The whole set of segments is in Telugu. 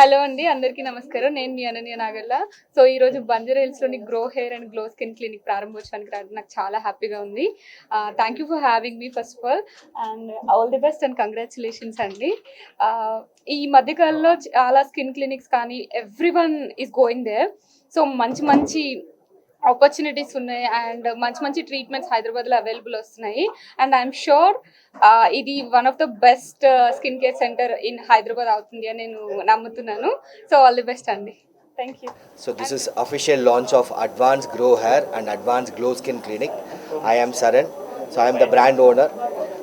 హలో అండి అందరికీ నమస్కారం. నేను మీ అనన్య నాగల్ల. సో ఈ రోజు grow hair and glow skin clinic ప్రారంభోత్సవానికి రావడం నాకు చాలా హ్యాపీగా ఉంది. Thank you for having me first of all and all the best and congratulations అండి. ఈ మధ్యకాలంలో చాలా స్కిన్ క్లినిక్స్ కానీ everyone is going there so మంచి మంచి ఆపర్చునిటీస్ ఉన్నాయి అండ్ మంచి మంచి ట్రీట్మెంట్స్ హైదరాబాద్లో అవైలబుల్ వస్తున్నాయి అండ్ ఐఎమ్ షూర్ ఇది one of the best skin care centre in Hyderabad అవుతుంది అని నేను నమ్ముతున్నాను. సో ఆల్ ది బెస్ట్ అండి. Thank you so this is official launch of advance grow hair and advance glow skin clinic I'm Saran so I'm the brand owner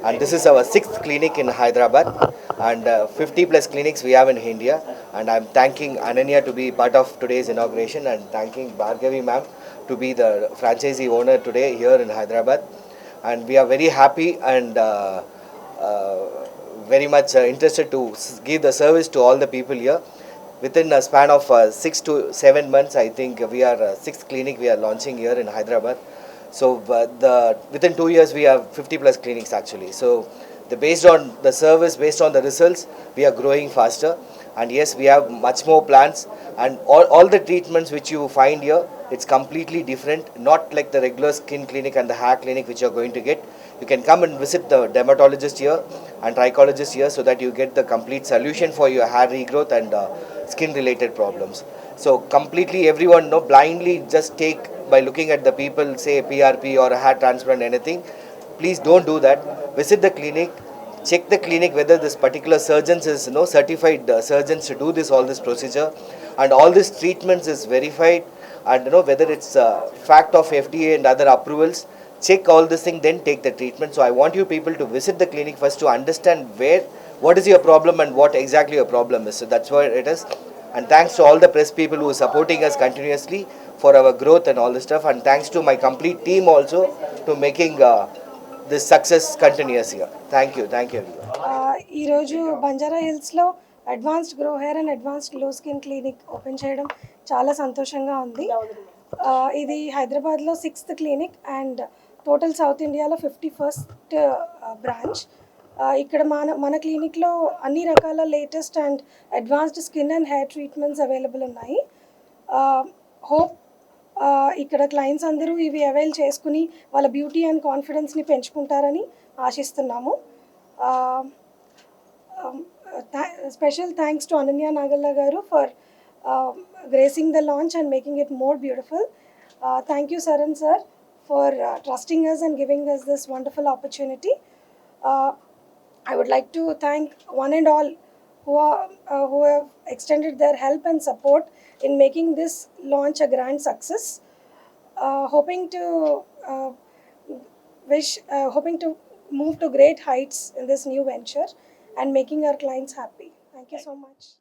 and this is our sixth clinic in Hyderabad and fifty plus clinics we have in India and I'm thanking Ananya to be part of today's inauguration and thanking Bhargavi ma'am to be the franchisee owner today here in Hyderabad. And we are very happy and uh, uh, very much uh, interested to give the service to all the people here. Within a span of uh, six to seven months i think we are uh, sixth clinic we are launching here in hyderabad. So uh, the within two years we have 50 plus clinics actually. So the based on the service based on the results we are growing faster. And yes we have much more plans and all, all the treatments which you find here it's completely different. Not like the regular skin clinic and the hair clinic which you are going to get. You can come and visit the dermatologist here and trichologist here so that you get the complete solution for your hair regrowth and uh, skin related problems. So completely everyone no blindly just take by looking at the people say prp or a hair transplant anything please don't do that. Visit the clinic check the clinic whether this particular surgeon is you know certified uh, surgeons to do this all this procedure. And all these treatments is verified. And you know whether it's uh, fact of fda and other approvals check all this thing then take the treatment. So i want you people to visit the clinic first to understand where what is your problem and what exactly your problem is. So that's what it is. And thanks to all the press people who are supporting us continuously for our growth and all this stuff. And thanks to my complete team also to making uh, this success కంటిన్యూస్గా థ్యాంక్ యూ థ్యాంక్ యూ ఈరోజు బంజారా హిల్స్లో advanced grow hair and advanced glow skin clinic open చేయడం చాలా సంతోషంగా ఉంది. ఇది హైదరాబాద్లో sixth clinic and total south ఇండియాలో ఫిఫ్టీ ఫస్ట్ బ్రాంచ్. ఇక్కడ మన మన క్లినిక్లో అన్ని రకాల latest and advanced skin and hair treatments available ఉన్నాయి. హోప్ ఇక్కడ క్లయింట్స్ అందరూ ఇవి అవైల్ చేసుకుని వాళ్ళ బ్యూటీ అండ్ కాన్ఫిడెన్స్ని పెంచుకుంటారని ఆశిస్తున్నాము. Special thanks to Ananya Nagalla గారు for gracing the launch and making it more beautiful thank you Saran sir for trusting us and giving us this wonderful opportunity I would like to thank one and all who are uh, who have extended their help and support in making this launch a grand success. Uh, hoping to uh, wish, uh, hoping to move to great heights in this new venture and making our clients happy. Thank you so much.